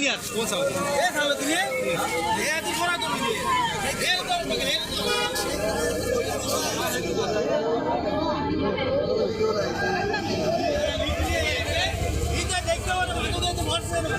engineer কোন Southee এ Southee তুমি এ তো করা তো এ তো মগে এ তো দেখতে হবে তুমি তো মরছে না